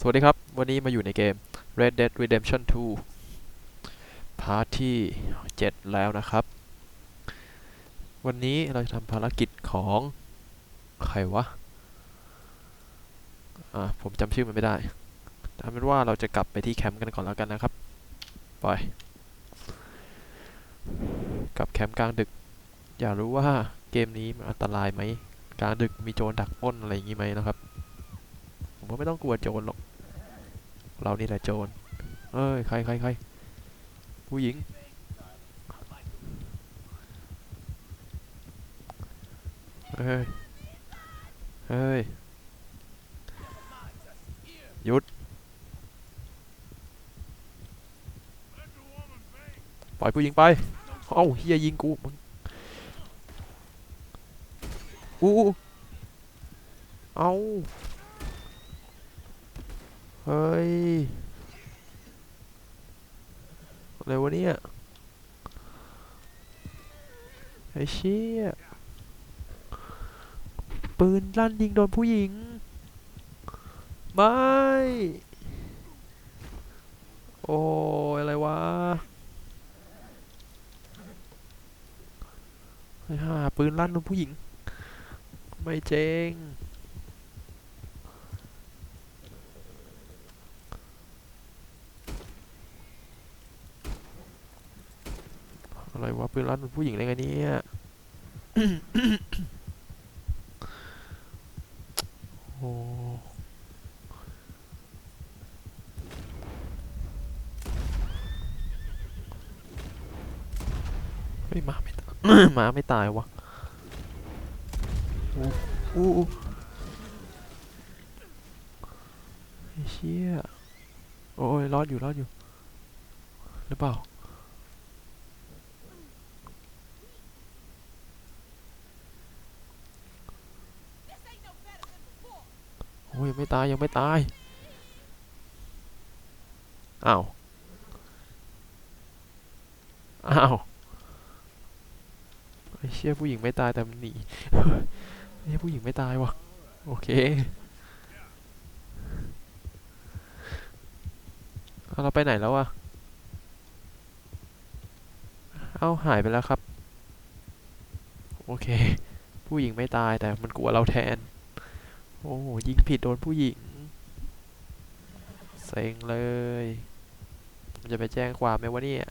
สวัสดีครับ วันนี้มาอยู่ในเกม Red Dead Redemption 2 พาร์ทที่ 7 แล้วนะครับ วันนี้เราจะทำภารกิจของ ใครวะ อ่า ผมจำชื่อมันไม่ได้เอาเป็นว่าเราจะกลับไปที่แคมป์กันก่อนแล้วกันนะครับ ไป กลับแคมป์กลางดึก อยากรู้ว่าเกมนี้มันอันตรายไหม กลางดึกมีโจรดักปล้นอะไรอย่างงี้ไหมนะครับ ก็ไม่ต้องกลัวโจรหรอก เรานี่แหละโจร เอ้ย ใครใครใครผู้หญิง เฮ้ย เฮ้ย หยุด ปล่อยผู้หญิงไป เอ้าเฮียยิงกูมึงอู้อู้เอา เฮ้ย อะไรวะเนี่ย ไอ้เชี่ย ปืนลั่นยิงโดนผู้หญิง ไม่ โอ้ยอะไรวะไอ้ห่าปืนลั่นโดนผู้หญิง ไม่เจ๋ง อะไรวะปืนลั่นเป็นผู้หญิงได้ไงเนี่ยโอ้เฮ้ยหมาไม่ตายหมาไม่ตายวะอู้อู้อู้ไอ้เชี่ยโอ้ยรอดอยู่รอดอยู่หรือเปล่า อ้ยยังไม่ตายยังไม่ตาย อ้าว อ้าวไอ้เชี่ยผู้หญิงไม่ตายแต่มันหนีไอ้เชี่ยผู้หญิงไม่ตายวะโอเคเอาเราไปไหนแล้วอะเอาหายไปแล้วครับ โอเค ผู้หญิงไม่ตายแต่มันกลัวเราแทน โอ้โห ยิงผิดโดนผู้หญิง เซ็งเลย จะไปแจ้งความไหมวะเนี่ย